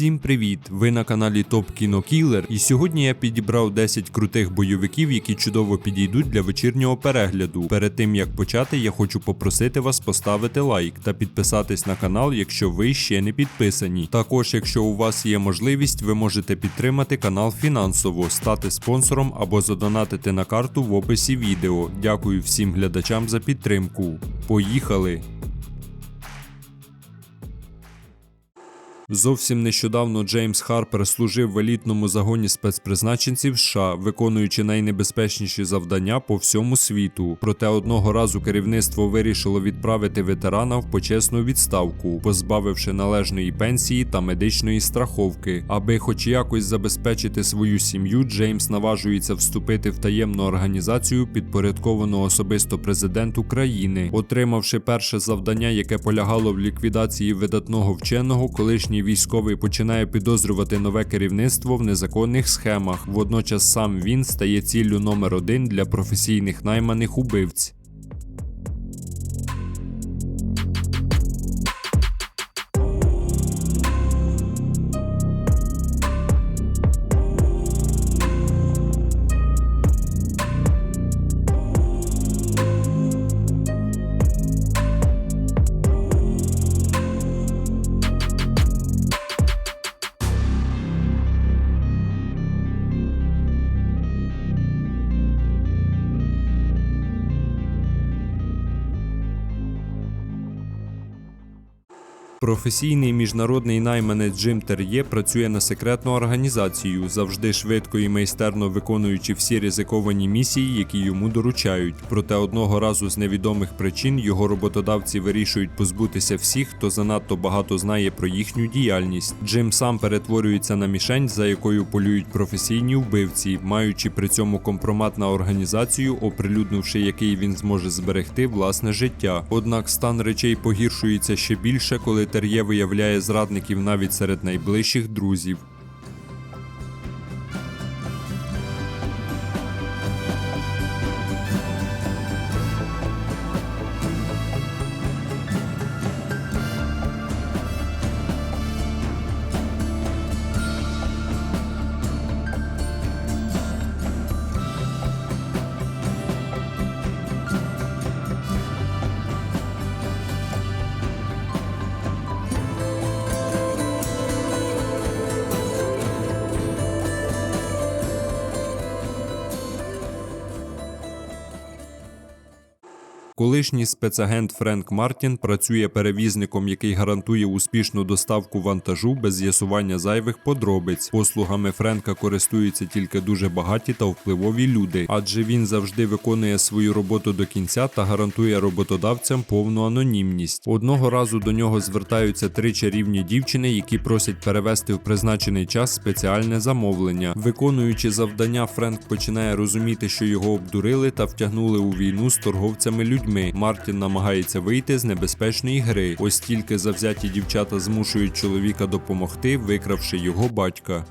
Всім привіт! Ви на каналі Топ Кіно Кілер, і сьогодні я підібрав 10 крутих бойовиків, які чудово підійдуть для вечірнього перегляду. Перед тим як почати, я хочу попросити вас поставити лайк та підписатись на канал, якщо ви ще не підписані. Також, якщо у вас є можливість, ви можете підтримати канал фінансово, стати спонсором або задонатити на карту в описі відео. Дякую всім глядачам за підтримку. Поїхали! Зовсім нещодавно Джеймс Харпер служив в елітному загоні спецпризначенців США, виконуючи найнебезпечніші завдання по всьому світу. Проте одного разу керівництво вирішило відправити ветерана в почесну відставку, позбавивши належної пенсії та медичної страховки. Аби хоч якось забезпечити свою сім'ю, Джеймс наважується вступити в таємну організацію, підпорядковану особисто президенту країни, отримавши перше завдання, яке полягало в ліквідації видатного вченого, колишній військовий починає підозрювати нове керівництво в незаконних схемах. Водночас сам він стає ціллю номер один для професійних найманих убивць. Професійний міжнародний найманець Джим Тер'є працює на секретну організацію, завжди швидко і майстерно виконуючи всі ризиковані місії, які йому доручають. Проте одного разу з невідомих причин його роботодавці вирішують позбутися всіх, хто занадто багато знає про їхню діяльність. Джим сам перетворюється на мішень, за якою полюють професійні вбивці, маючи при цьому компромат на організацію, оприлюднивши який він зможе зберегти власне життя. Однак стан речей погіршується ще більше, коли Тер'є виявляє зрадників навіть серед найближчих друзів. Колишній спецагент Френк Мартін працює перевізником, який гарантує успішну доставку вантажу без з'ясування зайвих подробиць. Послугами Френка користуються тільки дуже багаті та впливові люди, адже він завжди виконує свою роботу до кінця та гарантує роботодавцям повну анонімність. Одного разу до нього звертаються три чарівні дівчини, які просять перевести в призначений час спеціальне замовлення. Виконуючи завдання, Френк починає розуміти, що його обдурили та втягнули у війну з торговцями людьми. Мартін намагається вийти з небезпечної гри. Ось тільки завзяті дівчата змушують чоловіка допомогти, викравши його батька.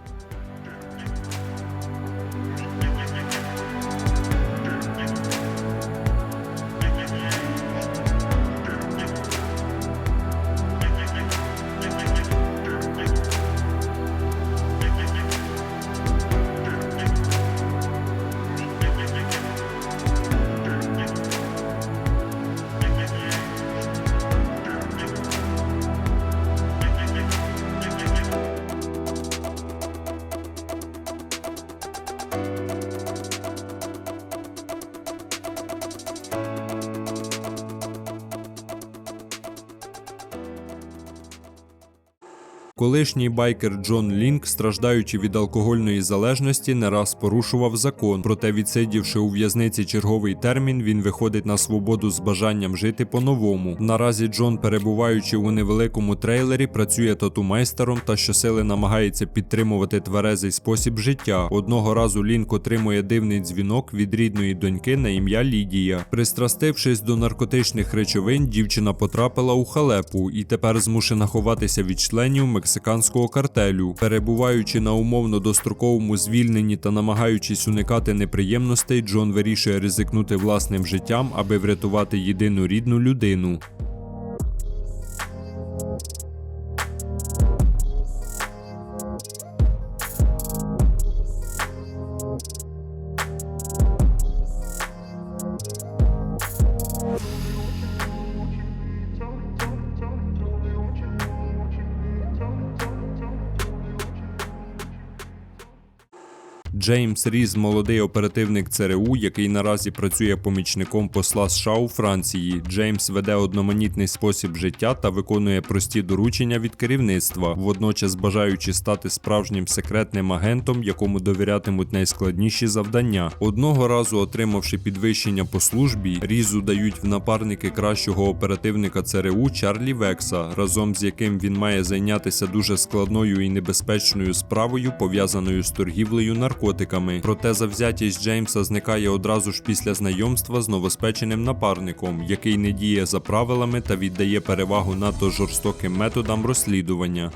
Колишній байкер Джон Лінк, страждаючи від алкогольної залежності, не раз порушував закон. Проте, відсидівши у в'язниці черговий термін, він виходить на свободу з бажанням жити по-новому. Наразі Джон, перебуваючи у невеликому трейлері, працює тату-майстером та щосили намагається підтримувати тверезий спосіб життя. Одного разу Лінк отримує дивний дзвінок від рідної доньки на ім'я Лідія. Пристрастившись до наркотичних речовин, дівчина потрапила у халепу і тепер змушена ховатися від членів мексиканського картелю. Перебуваючи на умовно достроковому звільненні та намагаючись уникати неприємностей, Джон вирішує ризикнути власним життям, аби врятувати єдину рідну людину. Джеймс Різ, молодий оперативник ЦРУ, який наразі працює помічником посла США у Франції. Джеймс веде одноманітний спосіб життя та виконує прості доручення від керівництва, водночас бажаючи стати справжнім секретним агентом, якому довірятимуть найскладніші завдання. Одного разу, отримавши підвищення по службі, Різу дають в напарники кращого оперативника ЦРУ Чарлі Векса, разом з яким він має зайнятися дуже складною і небезпечною справою, пов'язаною з торгівлею наркотиками. Проте завзятість Джеймса зникає одразу ж після знайомства з новоспеченим напарником, який не діє за правилами та віддає перевагу надто жорстоким методам розслідування.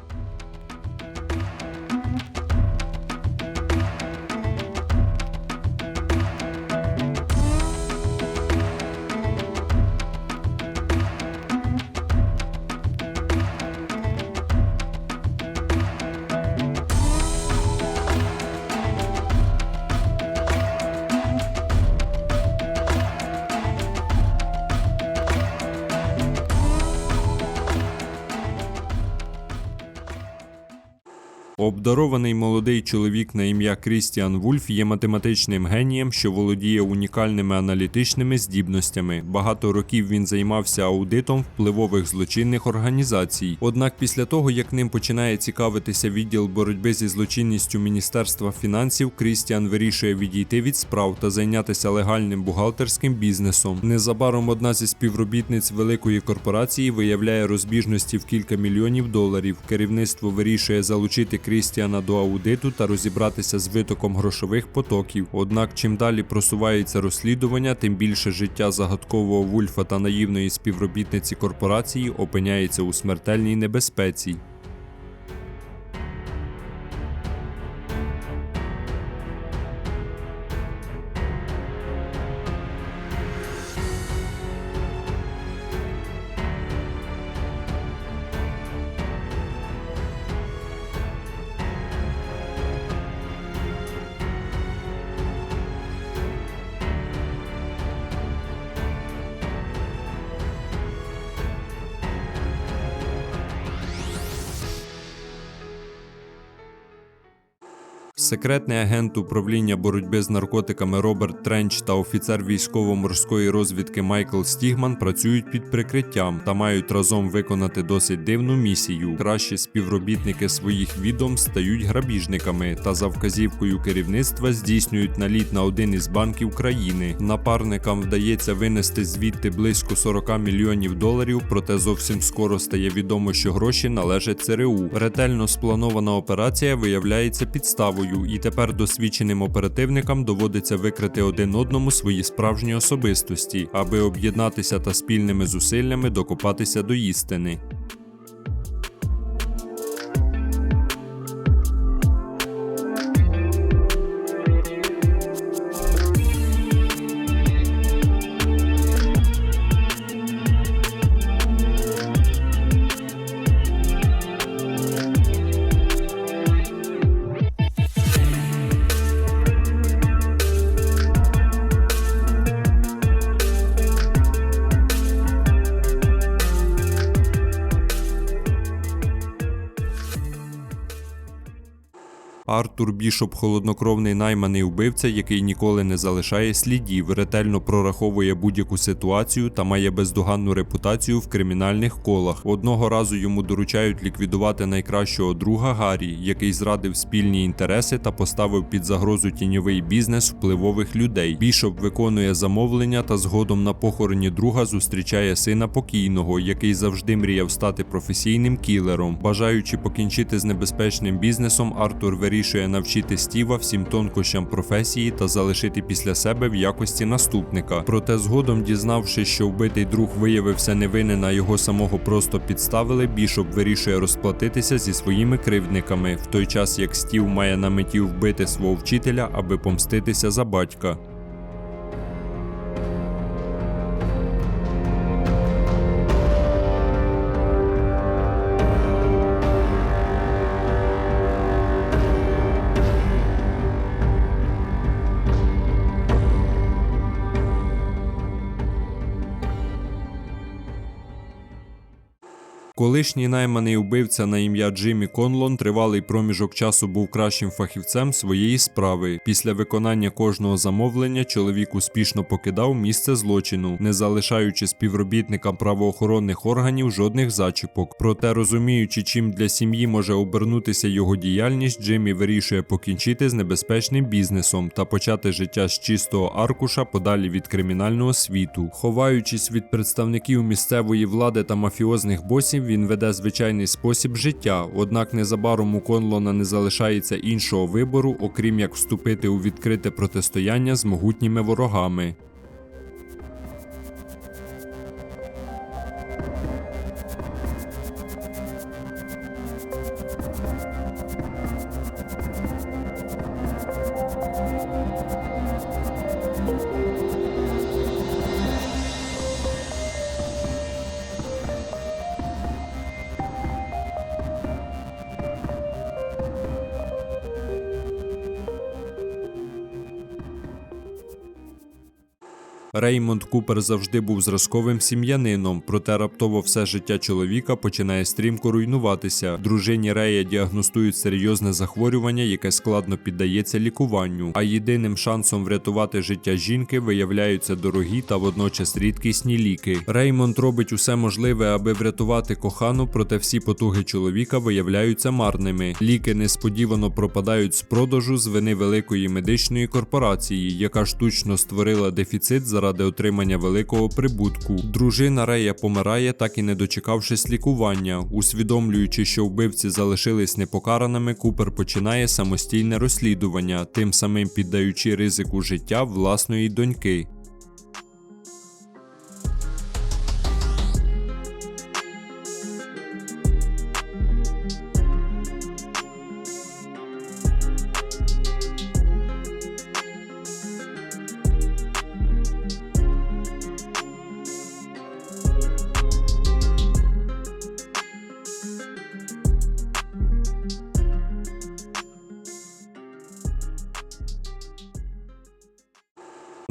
Обдарований молодий чоловік на ім'я Крістіан Вульф є математичним генієм, що володіє унікальними аналітичними здібностями. Багато років він займався аудитом впливових злочинних організацій. Однак після того, як ним починає цікавитися відділ боротьби зі злочинністю Міністерства фінансів, Крістіан вирішує відійти від справ та зайнятися легальним бухгалтерським бізнесом. Незабаром одна зі співробітниць великої корпорації виявляє розбіжності в кілька мільйонів доларів. Керівництво вирішує залучити Крістіана до аудиту та розібратися з витоком грошових потоків. Однак, чим далі просувається розслідування, тим більше життя загадкового Вульфа та наївної співробітниці корпорації опиняється у смертельній небезпеці. Секретний агент управління боротьби з наркотиками Роберт Тренч та офіцер військово-морської розвідки Майкл Стігман працюють під прикриттям та мають разом виконати досить дивну місію. Кращі співробітники своїх відом стають грабіжниками та за вказівкою керівництва здійснюють наліт на один із банків країни. Напарникам вдається винести звідти близько 40 мільйонів доларів, проте зовсім скоро стає відомо, що гроші належать ЦРУ. Ретельно спланована операція виявляється підставою, і тепер досвідченим оперативникам доводиться викрити один одному свої справжні особистості, аби об'єднатися та спільними зусиллями докопатися до істини. Артур Бішоп холоднокровний найманий вбивця, який ніколи не залишає слідів, ретельно прораховує будь-яку ситуацію та має бездоганну репутацію в кримінальних колах. Одного разу йому доручають ліквідувати найкращого друга Гаррі, який зрадив спільні інтереси та поставив під загрозу тіньовий бізнес впливових людей. Бішоп виконує замовлення та згодом на похороні друга зустрічає сина покійного, який завжди мріяв стати професійним кілером. Бажаючи покінчити з небезпечним бізнесом, Артур вирішує навчити Стіва всім тонкощам професії та залишити після себе в якості наступника. Проте згодом, дізнавшись, що вбитий друг виявився невинен, а його самого просто підставили, Бішоп вирішує розплатитися зі своїми кривдниками, в той час як Стів має на меті вбити свого вчителя, аби помститися за батька. Колишній найманий убивця на ім'я Джиммі Конлон тривалий проміжок часу був кращим фахівцем своєї справи. Після виконання кожного замовлення чоловік успішно покидав місце злочину, не залишаючи співробітникам правоохоронних органів жодних зачіпок. Проте, розуміючи, чим для сім'ї може обернутися його діяльність, Джиммі вирішує покінчити з небезпечним бізнесом та почати життя з чистого аркуша подалі від кримінального світу. Ховаючись від представників місцевої влади та мафіозних босів, він веде звичайний спосіб життя. Однак незабаром у Конлона не залишається іншого вибору, окрім як вступити у відкрите протистояння з могутніми ворогами. Реймонд Купер завжди був зразковим сім'янином, проте раптово все життя чоловіка починає стрімко руйнуватися. Дружині Рея діагностують серйозне захворювання, яке складно піддається лікуванню. А єдиним шансом врятувати життя жінки виявляються дорогі та водночас рідкісні ліки. Реймонд робить усе можливе, аби врятувати кохану, проте всі потуги чоловіка виявляються марними. Ліки несподівано пропадають з продажу з вини великої медичної корпорації, яка штучно створила дефіцит заради отримання великого прибутку. Дружина Рея помирає, так і не дочекавшись лікування. Усвідомлюючи, що вбивці залишились непокараними, Купер починає самостійне розслідування, тим самим піддаючи ризику життя власної доньки.